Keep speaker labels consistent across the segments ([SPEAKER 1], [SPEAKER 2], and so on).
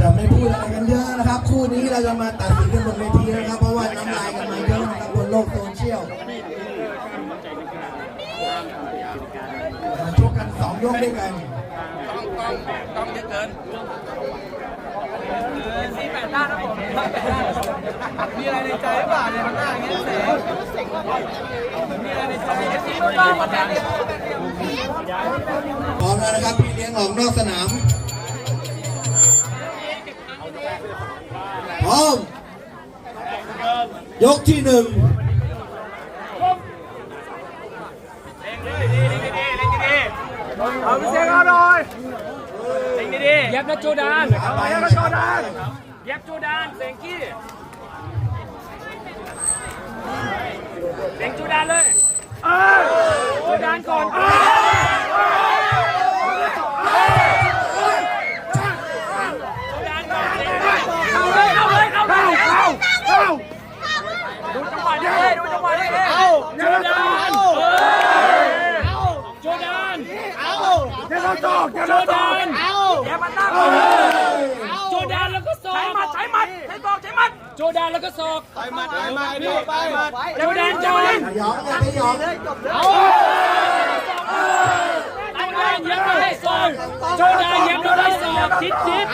[SPEAKER 1] จะไม่พูดอะไรกันเยอะนะ
[SPEAKER 2] ครับ คู่นี้เราจะมาตัดสินกันบนเวทีนะครับ เพราะว่าน้ำลายกันมาเยอะนะครับบนโลกโซเชียลมชกกันสองยกด้วยกัน
[SPEAKER 3] ต้องต้องต้องเยอะเกินสี่แปดด้านนะผมมีอะไรในใจบ้างเนี่ยข้างหน้าเงี้ยเสมีอะไรในใจเอฟซีบ้างมาแทน
[SPEAKER 2] พร้อมแล้วนะครับพี่เลี้ยงออกนอกสนามพร้อม ยกที่หนึ่ง
[SPEAKER 3] เอาพี่เช็คเอาหน่อย
[SPEAKER 1] เย็บนะโจดาน
[SPEAKER 2] เอาไป
[SPEAKER 3] แล้วก็โจดาน
[SPEAKER 1] เย็บโจดานเสงกี้เสงโจดานเลยโจดานก่อนโจดานก่อนเข้าเลยเข้าเลยเข้าเลยเข้าเข้าดูจังหวะนี้ดูจังหวะนี้เอาโจดานโจดาน
[SPEAKER 3] เดี๋ยวเราจอกเดี๋ยว
[SPEAKER 1] โจ
[SPEAKER 3] เราจอ
[SPEAKER 1] ดากนอย่ามาตั้งโจดานแล้วก็ศอกใช้มัดใช้มัดใช้ศอกใช้มัดโจดานแล้วก็ศอก
[SPEAKER 3] ไปมาไปมาพี่ไปมา
[SPEAKER 1] โจดานโจดาน
[SPEAKER 2] ยอมกันไม่ยอม
[SPEAKER 1] เอาโจดานเย็บแล้วให้ศอกโจดานเย็บแล้วให้ศอกชิดชิด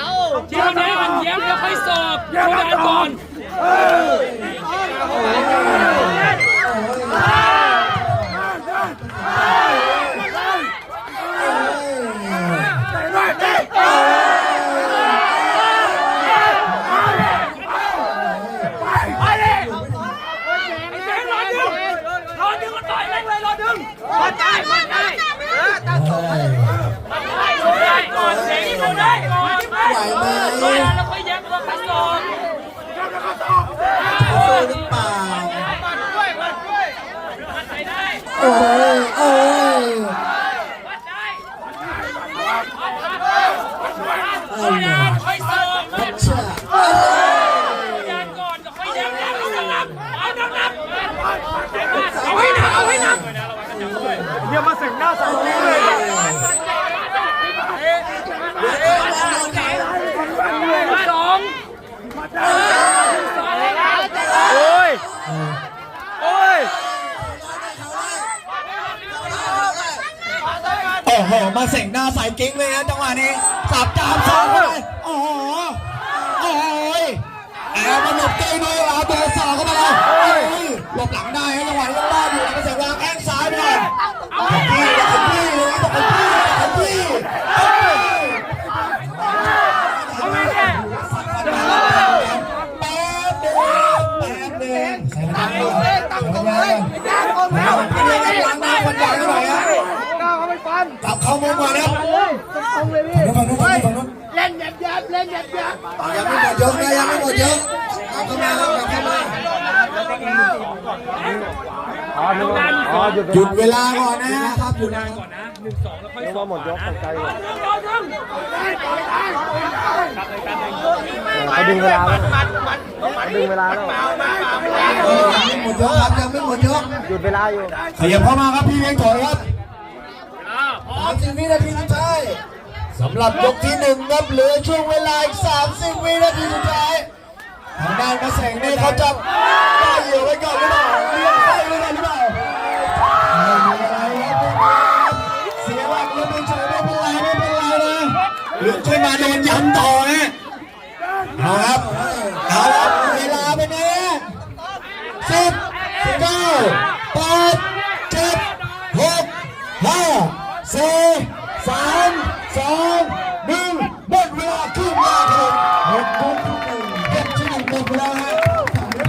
[SPEAKER 1] โจดานเย็บแล้วค่อยศอกโจดานก่อน อ้ยโอ้ยเอ้ยค่อยศอก
[SPEAKER 2] เชื่อเอ้ย
[SPEAKER 1] ยานก่อนก็ค่อยเย็บแล้วเอาหนักเอานับเอาให้หนักเอาให้หนัก
[SPEAKER 3] เดี๋ยวมาสึงหน้าสองเลย
[SPEAKER 1] สอง
[SPEAKER 3] โอ้ยโอ้ย
[SPEAKER 2] โอ้โห มาเสงหน้าใส่กิ้งเลยนะจังหวะนี้สับจามสองเลยโอ้โห โอ้ยแอบมาหลบเกยด้วยเอาตัวสองเข้าไปเลยโอ้ยหลบหลังได้ฮะ
[SPEAKER 3] เล่นหยับยับ
[SPEAKER 2] ยังไม่หมดยกนะยังไม่หมดยกกลับเข้ามาครับกลับเข้ามาหยุดเวลาก่อนนะครับหยุดเวลาก่อนนะ
[SPEAKER 1] รอดึง
[SPEAKER 3] เขาดึงเวลาแล้วดึงเวลาแล้ว
[SPEAKER 2] เออยังไม่หมดยกครับยังไม่หมดยก
[SPEAKER 3] หยุดเวลาอยู่
[SPEAKER 2] ขยับเข้ามาครับพี่เลี้ยงถอยครับสามสิบวินาทีสุดท้าย สำหรับยกที่หนึ่งครับเหลือช่วงเวลาอีกสามสิบวินาทีสุดท้ายทางด้านกระแสงนี่เขาจะได้เหยื่อไว้ก่อนหรือเปล่าเลี้ยงไส้ไว้ก่อนหรือเปล่าไม่มีอะไรครับเสียหลักเลยไม่เฉยไม่เป็นไรไม่เป็นไรนะลุกขึ้นมาโดนย้ำต่อนะเอาครับเอาครับเวลาเป็นไงสิบเก้าแปดเจ็ดหกห้าสี่สาม สองหนึ่งหมดเวลาขึ้นมาครับหมดยกที่หนึ่งยกที่หนึ่งหมดเวลาฮะ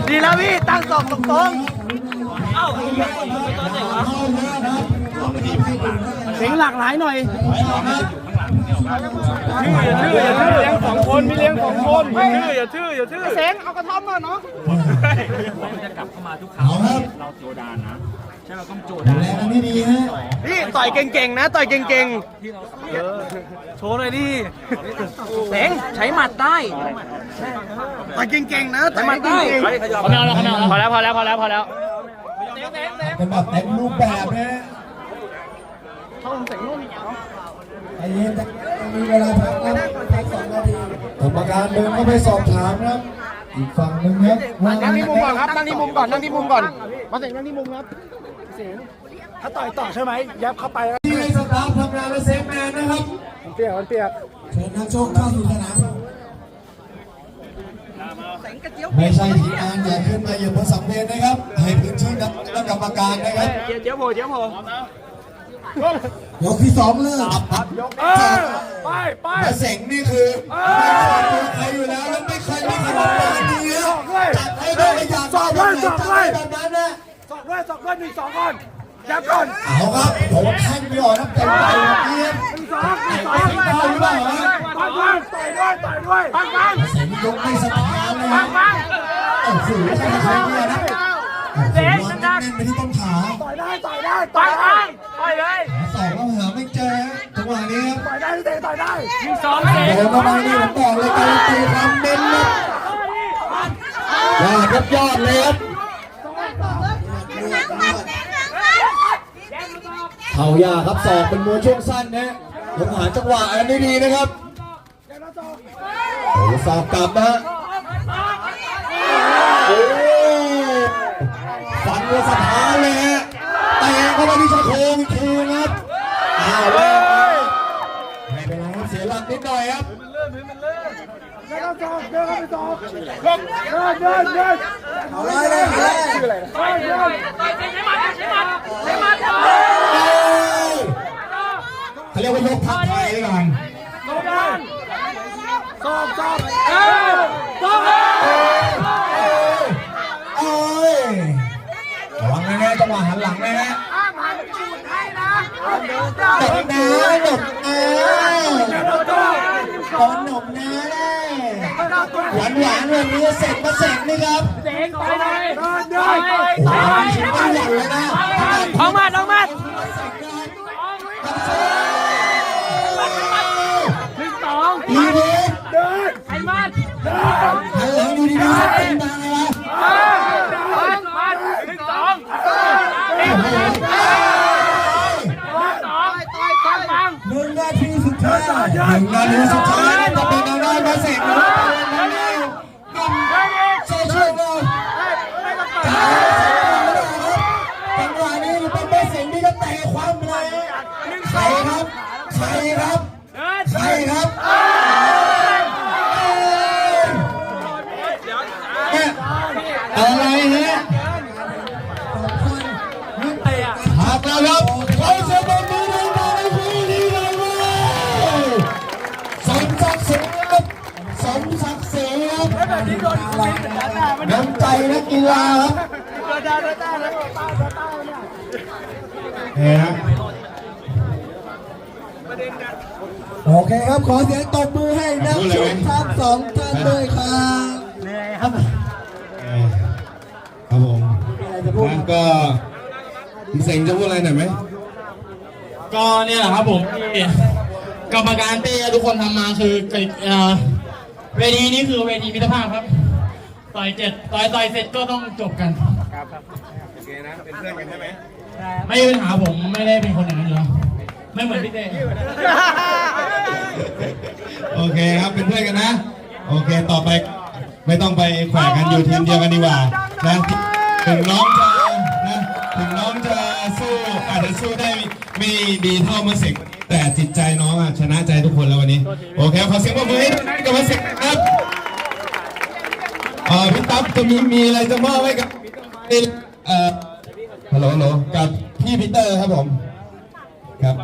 [SPEAKER 3] ดีแล้วพี่ตั้งสองตรงตรงเสียงหลากหลายหน่อย
[SPEAKER 1] ชื่ออย่าชื่อเลี้ยงสองคนมีเลี้ยงสองคนชื่ออย่าชื่ออย่าชื่อ
[SPEAKER 3] เสียงเอากระท่อมมาเนาะ
[SPEAKER 1] จะกลับเข้ามาทุกครั้ง
[SPEAKER 2] เอาครับ
[SPEAKER 1] เราโจดานนะใช่เราต้องโจ
[SPEAKER 2] ดู
[SPEAKER 1] ดาน
[SPEAKER 2] แลกันให้ดีฮะ
[SPEAKER 3] พี่ต่อยเก่งๆนะต่อยเก่งๆเออโชว์หน่อยดิเสียงใช้หมัดได้ต่อยเก่งๆนะต่อยหมัดได้
[SPEAKER 1] พอแล้วพอแล้วพอแล้วพอแล้วพอแล้ว
[SPEAKER 2] เป็นแบบเต็มรูปแบบนะฮะ
[SPEAKER 3] เขาเสียงนุ่ม
[SPEAKER 2] ใจเย็นจะ มีเวลาพักนะพักสองนาทีกรรมการเดินเข้าไปสอบถามนะครับอีกฝั่งหนึงครับ
[SPEAKER 3] นั่งที่มุมก่อนครับนั่งที่มุมก่อนนั่งที่มุมก่อน มาเสงนั่งที่มุมครับ
[SPEAKER 1] ถ้าต่อยต่อใช่ไหมยับเข้าไปแล้ว
[SPEAKER 2] ที่ให้สตาฟทำงานและเซฟแมนนะครับ
[SPEAKER 1] มันเปียกมันเปียก
[SPEAKER 2] เชิญนักชกเข้าสู่สนามไม่ใช่ทีมงานอย่าขึ้นมาอยู่บนสังเวียนนะครับ ให้พื้นที่นักและกรรมการนะครับ
[SPEAKER 3] เจี๊ยบโผเจี๊ยบโผ
[SPEAKER 2] ยกที่สองเริ่ม
[SPEAKER 1] เออไปไป
[SPEAKER 2] และเสงนี่คือไม่เคยเจอใครอยู่แล้วแล้วไม่เคยมีขนมแบบนี้นะจัดให้ได้อยากได้แบบไหนจัดให้แบบนั้นนะ
[SPEAKER 1] สอกด้วยสอกด้วยหนึ่งสองก่อนยับก่อน
[SPEAKER 2] เอาครับผมแท่งไม่ออกนะเต็มใจแบบนี้
[SPEAKER 1] หนึ่งสองหนึ่งสองต่อยด้วยต่อยด้วยต่อยด้วยต่อยด้วยปังปัง
[SPEAKER 2] เสงยกไม่สะท้านเลยนะโอ้โหใครจะใครเนี่ยนะ เสงนักไปที่ต้นขา
[SPEAKER 1] ต่อยได้ต่อยได้ต่อยได้ต่อยเลย
[SPEAKER 2] สองก็หาไม่เจอจังหวะนี้ครับ
[SPEAKER 1] ต่อยได้เตะต่อยได้
[SPEAKER 3] หนึ่งสอง
[SPEAKER 2] โดนเข้าไปนี่ผมบอกเลยการันตีความเน้นนะยอดครับยอดเลยครับเข่ายาครับสอกเป็นมวยช่วงสั้นนะผมหาจังหวะอันนี้ดีนะครับโอ้สอกกลับนะ ตัวสถานเลยฮะแต่เข้าไปที่ชะโครงอีกทีครับอ้าวเลยไม่เป็นไรครับเสียหลักนิดหน่อยครับ
[SPEAKER 1] เดินเข้าสอกเดินเข้าไปสอกเดินเดินเดิน
[SPEAKER 2] เอาเลยเลยเลย
[SPEAKER 1] ชื่ออะไรนะเดินเดิน
[SPEAKER 2] เขาเรียกว่ายกทัพไทยก่อน
[SPEAKER 1] สอกกันสอกสอกเออสอก
[SPEAKER 2] โอ้ยระวังนะฮะจังหวะหันหลังนะฮะ
[SPEAKER 1] อ้างหันจูดให้ นะ
[SPEAKER 2] หนมนะหนมนะตอนหนมนะหวานหวานๆวันนี้เสร็จมาเสร็จนี่ครับ
[SPEAKER 1] เด็กต่อยหน่อยเดินเดิน
[SPEAKER 2] โอ้ยชิมไม่หวั่นเลยนะ
[SPEAKER 3] ท้องมาท้องมา
[SPEAKER 1] ห
[SPEAKER 2] หนึ่งนาทีสุดท้ายจะเป็นทางด้านมาเสร็จนะครับโซเชียลเราจังหวะนี้เป็นเบสเสียงที่ก็เตะความเลยใครครับใครครับใครครับเนี่ยอะไรฮะ น้ำใจนักกีฬาครับเนี่ยฮะโอเคครับขอเสียงตบมือให้นักชกทั้งสองท่านด้วยครับเหนื่อยครับ
[SPEAKER 4] ครับผมงั้นก็พี่เสงจะพูดอะไรหน่อยไหม
[SPEAKER 5] ก็เนี่ยแหละครับผมที่กรรมการเต้ทุกคนทำมาคือ เอ่อเวทีนี้คือเวทีมิตรภาพครับ ต่อยเจ็ดต่อยต่อยเสร็จก็ต้องจบกันโอเคนะ เป็นเพื่อนกันใช่ไหมไม่มีปัญหาผมไม่ได้เป็นคนอย่างนั้นอยู่แล้วไม่เหมือนพี่เต้
[SPEAKER 4] โอเคครับเป็นเพื่อนกันนะ โอเคต่อไปไม่ต้องไปแขวะกันอยู่ทีมเดียวกันดีกว่านะถึงน้องจะนะถึงน้องจะสู้อาจจะสู้ได้ไม่ดีเท่ามาเสก แต่จิตใจน้องอะชนะใจทุกคนแล้ววันนี้ โอเคขอเสียงปรบมือให้กับมาเสกครับเอ่อพี่ตั๊บจะมีมีอะไรจะมอบให้กับเอ่อฮัลโหลฮัลโหลกับพี่พีเตอร์ครับผม ครับ